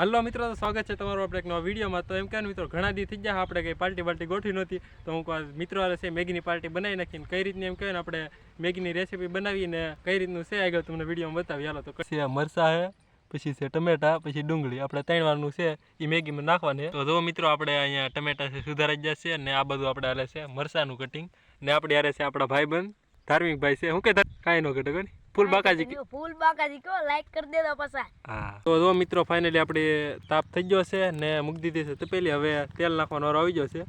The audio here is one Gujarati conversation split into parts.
હાલો મિત્રો, તો સ્વાગત છે તમારું આપણે એક નવા વિડીયોમાં. તો એમ ને મિત્રો, ઘણા દી થઈ ગયા આપણે કંઈ પાર્ટી પાર્ટી ગોઠવી નહોતી. તો હું મિત્રો છે, મેગીની પાર્ટી બનાવી નાખીને કઈ રીતની એમ કહે ને, આપણે મેગીની રેસીપી બનાવીને કઈ રીતનું છે આગળ તમને વિડીયોમાં બતાવી હાલો, તો છે મરસા છે, પછી છે ટમેટા, પછી ડુંગળી. આપણે ત્રણ વારનું છે એ મેગીમાં નાખવાની. તો જો મિત્રો, આપણે અહીંયા ટમેટા છે સુધારાઈ ગયા છે અને આ બધું આપણે હાલે છે મરસાનું કટિંગ ને આપણે હારે છે આપણા ભાઈબંધ ધાર્મિક ભાઈ છે. હું કે કાંઈ નો ઘટકો કોની ફૂલ બાકાજી ફૂલ બાકાજી કો લાઈક કરી દેજો પાછા. હા. તો જો મિત્રો ફાઇનલી આપણે તાપ થઈ ગયો છે ને મૂકી દીધી છે. તપેલી હવે તેલ નાખવાનો વારો આવી ગયો છે.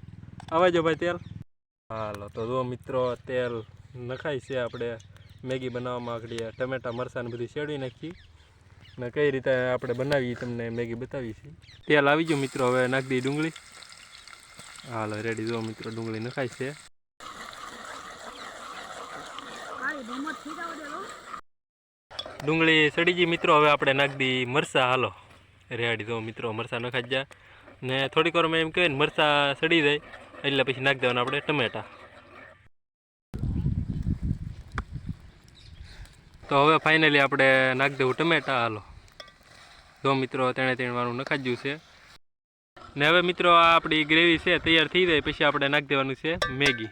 આવે જો ભાઈ તેલ. હાલો તો જો મિત્રો તેલ નખાય છે આપણે. મેગી બનાવવામાં આગળ ટમેટા મરચાં ને બધું શેડવી નાખી. ને કઈ રીતે આપણે બનાવી તમને મેગી બતાવી છે તેલ આવી ગયું મિત્રો હવે નાખી દઈએ ડુંગળી. હાલો રેડી જો મિત્રો ડુંગળી નખાય છે. ડુંગળી સડી ગઈ મિત્રો, હવે આપણે નાખી મરસા હાલો રેડી જો મિત્રો મરસા નખાઈ જા ને થોડીક વારમાં એમ કહેવાય ને મરસા સડી જાય, એટલે પછી નાખી દેવાના આપણે ટમેટા. તો હવે ફાઇનલી આપણે નાખી દેવું ટમેટા, હાલો. જો મિત્રો, તેણે ત્રણ વાળું નખાઈ છે. ને હવે મિત્રો, આ આપણી ગ્રેવી છે, તૈયાર થઈ જાય, પછી આપણે નાખી દેવાનું છે મેગી.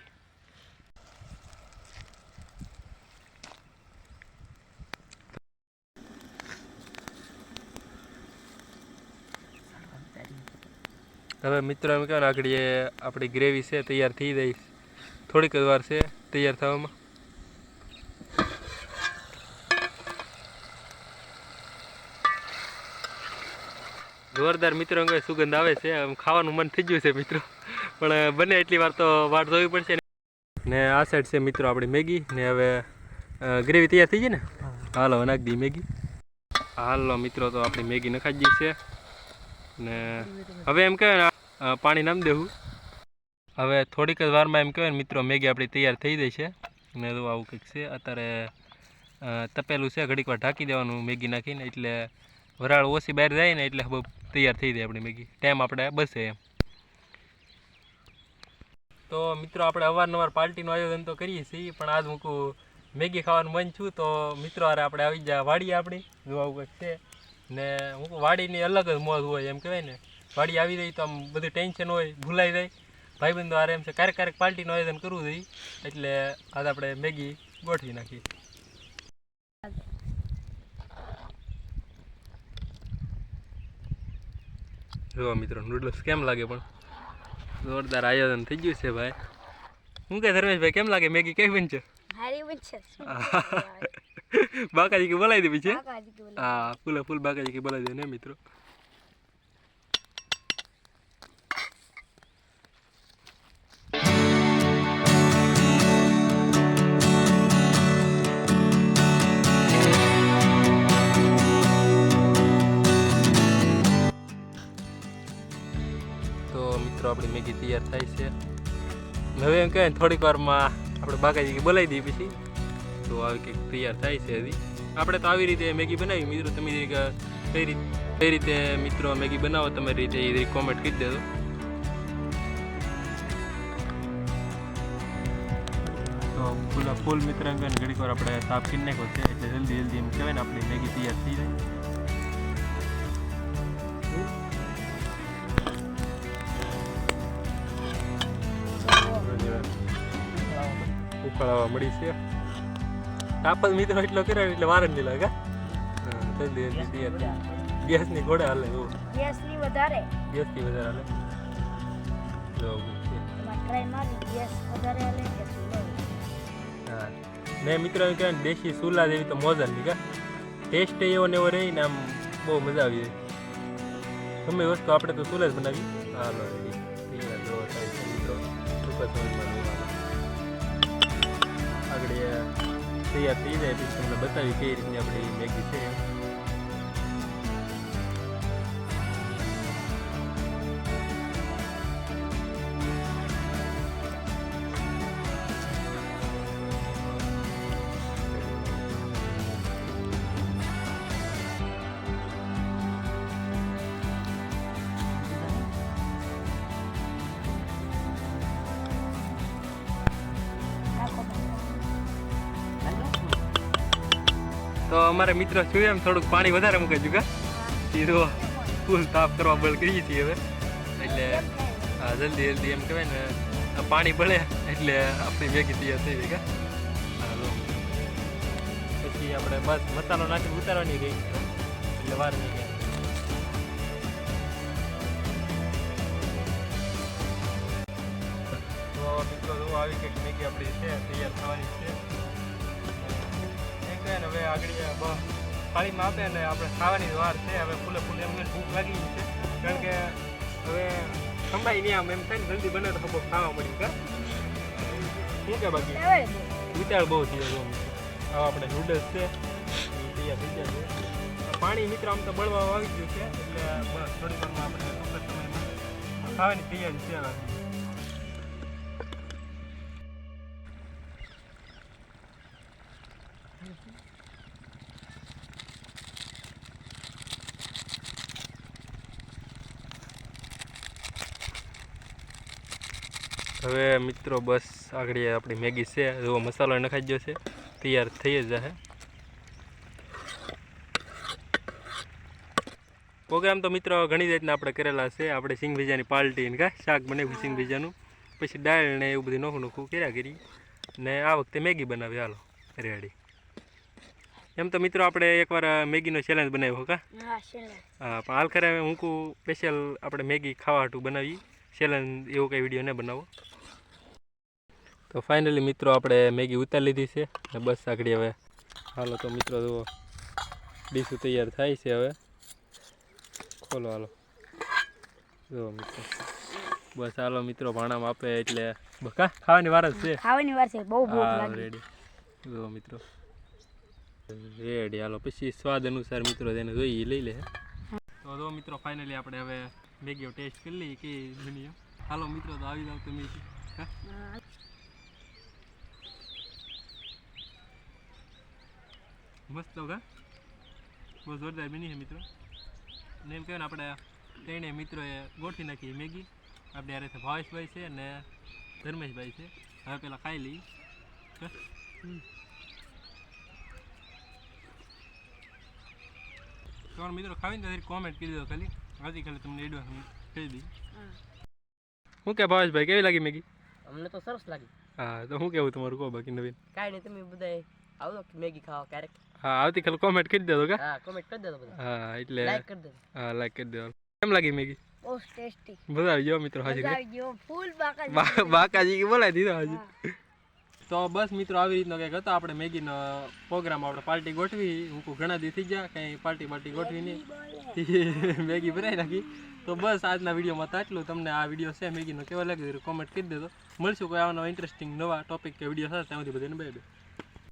હવે મિત્રો એમ કહેવાય ને આગળ આપણી ગ્રેવી છે તૈયાર થઈ જાય થોડીક જ વાર છે તૈયાર થવામાં. જોરદાર મિત્રો એમ સુગંધ આવે છે આમ ખાવાનું મન થઈ ગયું છે મિત્રો. પણ બને એટલી વાર તો વાટ જોવી પડશે ને. ને આ સાઈડ છે મિત્રો આપણી મેગી ને હવે ગ્રેવી તૈયાર થઈ ગઈ ને? હાલો નાખી દઈએ મેગી. હાલો મિત્રો તો આપણી મેગી નખાઈ ગઈ છે. ને હવે એમ ને પાણી નામ દેવું. હવે થોડીક જ વારમાં એમ કહેવાય મિત્રો, મેગી આપણી તૈયાર થઈ જાય છે. ને તો આવું કંઈક છે. અત્યારે તપેલું છે. ઘડીક વાર ઢાંકી દેવાનું મેગી નાખીને. એટલે વરાળ ઓછી બહાર જાય ને, એટલે બહુ તૈયાર થઈ જાય આપણી મેગી. ટાઈમ આપણે બસે એમ. તો મિત્રો, આપણે અવારનવાર પાર્ટીનું આયોજન તો કરીએ છીએ, પણ આજ હું મેગી ખાવાનું મન છું. તો મિત્રો આપણે આવી જા વાડીએ આપણી. જો આવું કંઈક છે. ને હું વાડીની અલગ જ મોજ હોય એમ કહેવાય ને. વાડી આવી જાય તો આમ બધું ટેન્શન હોય, ભૂલાઈ જાય. ભાઈબંધો આરે એમ છે ક્યારેક ક્યારેક પાર્ટીનું આયોજન કરવું જોઈએ. એટલે આજ આપણે મેગી ગોઠવી નાખીએ. જોવા મિત્રો નૂડલ્સ કેમ લાગે પણ? જોરદાર આયોજન થઈ ગયું છે ભાઈ. હું કે ધર્મેશભાઈ, કેમ લાગે? મેગી કેવી બનશે? બાકાજી કે બોલાવી દે પછી બાકાજી કહો હા ફૂલે ફૂલ બાકાજી કે બોલાવી દે ને મિત્રો તો મિત્રો આપણી મેગી તૈયાર થાય છે ને હવે એમ કહેવાય ને થોડીક વારમાં આપણે બાકાજી બોલાવી દઈએ પછી. તો આવી કંઈક તૈયાર થાય છે હજી. આપણે તો આવી રીતે મેગી બનાવી. મિત્રો, તમે કઈ રીતે કઈ રીતે મિત્રો મેગી બનાવો, તમારી રીતે એ કોમેન્ટ કરી દેજો. તો ફૂલ ફૂલ મિત્ર એમ ઘડીક વાર આપણે સાફ કરી નાખ્યો છે. એટલે જલ્દી જલ્દી એમ કહેવાય ને, આપણી મેગી તૈયાર થઈ જાય. ઉકાળવા મળી છે. તાપ જ મિત્રો એટલો કર્યો એટલે વાર નહીં લાગે થઈ. ગેસની ઘોડે હાલે એવું. ગેસની વધારે ગેસ વધારે હાલે ને મિત્રો એમ કહેવાય ને દેશી સુલા જેવી તો મોજ નહીં કા? ટેસ્ટ એવો ને એવો રહી ને આમ બહુ મજા આવી જાય ગમે વસ્તુ આપણે તો સુલા જ બનાવી હાલો મિત્રો. આગળ તૈયાર થઈ જાય પછી તમને બતાવી કઈ રીતની આપણી મેગી છે. અમારે મિત્રો છું એમ થોડુંક પાણી વધારે મૂકે છું કે? સીધો ફૂલ તાપ કરવા બળ કરીએ છીએ હવે. એટલે, હા, જલ્દી જલ્દી એમ કહેવાય ને પાણી બળે એટલે આપણી મેગી તૈયાર થઈ ગઈ પછી આપણે બસ મસાલો નાખી ઉતારવાની ગઈ એટલે વાર નહીં કાંઈ. તો મિત્રો આવી કંઈક મેગી આપણી છે, તૈયાર થવાની છે. હવે આગળ થાળીમાં આપે ને આપણે ખાવાની વાર છે. હવે ફૂલે ફૂલે એમને ભૂખ લાગી છે. કારણ કે હવે સંભાઈ નહીં આમ એમ થાય ને જલ્દી બને તો ખબર ખાવા મળી કે શું કે બાકી? વિચાર બહુ થયો હવે. આપણે નૂડલ્સ છે. તૈયાર થઈ ગયા છે. પાણી મિત્ર આમ તો બળવા આવી ગયું છે. એટલે થોડી વારમાં આપણે ટૂંક સમયમાં ખાવાની તૈયારી છે હવે મિત્રો બસ આગળ આપણી મેગી છે. જો મસાલો નખાઈ ગયો છે. તૈયાર થઈ જ જશે પ્રોગ્રામ તો મિત્રો ઘણી રીતના આપણે કરેલા છે. આપણે સિંગ ભીજાની પાલટી ને કાંઈ શાક બનાવ્યું સિંગ ભીજાનું પછી દાળ ને એવું બધું નોખું નોખું કર્યા કરી. ને આ વખતે મેગી બનાવી હાલો રેડી. એમ તો મિત્રો આપણે એકવાર મેગીનો ચેલેન્જ બનાવ્યો કા? હા પણ હાલ ખરે હું સ્પેશિયલ આપણે મેગી ખાવા હાટું બનાવી ચેલેન્જ એવો કંઈ વીડિયો ન બનાવો. તો ફાઇનલી મિત્રો આપણે મેગી ઉતારી લીધી છે ને બસ આગળ હવે હાલો તો મિત્રો જુઓ ડીશું તૈયાર થાય છે હવે. ખોલો હાલો. જુઓ મિત્રો. બસ હાલો મિત્રો ભાણામાં આપે એટલે બકા ખાવાની વાર જ છે. ખાવાની વાર છે બહુ ભૂખ લાગી. રેડી જુઓ મિત્રો. રેડી હાલો. પછી સ્વાદ અનુસાર મિત્રો તેને જોઈ લઈ લે. તો જો મિત્રો ફાઇનલી આપણે હવે મેગીઓ ટેસ્ટ કરી લઈએ કે બની હાલો મિત્રો તો આવી જાવ તમે હા? હા. મસ્ત તો બહુ જોરદાર બની છે મિત્રો. ને એમ કહેવાય ને આપણે ત્રણેય મિત્રોએ ગોઠવી નાખી મેગી. આપણે યારે છે ભાવેશભાઈ છે અને ધર્મેશભાઈ છે. હવે પેલા ખાઈ લઈ તમારા મિત્રો ખાવીને તો કોમેન્ટ કરી દો ખાલી. હજી ખાલી તમને એડવાન્સ કહી દી હું શું કે ભાવેશભાઈ કેવી લાગી મેગી? અમને તો સરસ લાગી. હા તો શું કેવું તમારું કહો બાકી નવીન? કાંઈ નહીં તમે બધા આવો મેગી ખાવા ક્યારેક. હા આવતી ખાલી કોમેન્ટ કરી દેજો કે. હા કોમેન્ટ કરી દેજો બધા. હા એટલે લાઈક કરી દેજો. હા લાઈક કરી દેજો. કેમ લાગી મેગી? બહુ ટેસ્ટી મજા આવી ગયો મિત્રો હાજી મજા આવી ગયો. ફૂલ બાકાજી. બાકાજી કે બોલાવી દીધો હાજી. તો બસ મિત્રો આવી રીતનો કંઈક હતો. આપણે મેગીનો પ્રોગ્રામ આપણે પાર્ટી ગોઠવી. હું ઘણા દી થઈ ગયા કંઈ પાર્ટી પાર્ટી ગોઠવી નહીં. મેગી ભરાઈ નાખી. તો બસ આજના વિડીયોમાં તો આટલું. તમને આ વીડિયો છે મેગીનો કેવો લાગ્યો કોમેન્ટ કરી દેજો. મળશું કોઈ આવાનો ઇન્ટરેસ્ટિંગ નવા ટોપિક કે વીડિયો સાથે. ત્યાં સુધી બધાને બાય બાય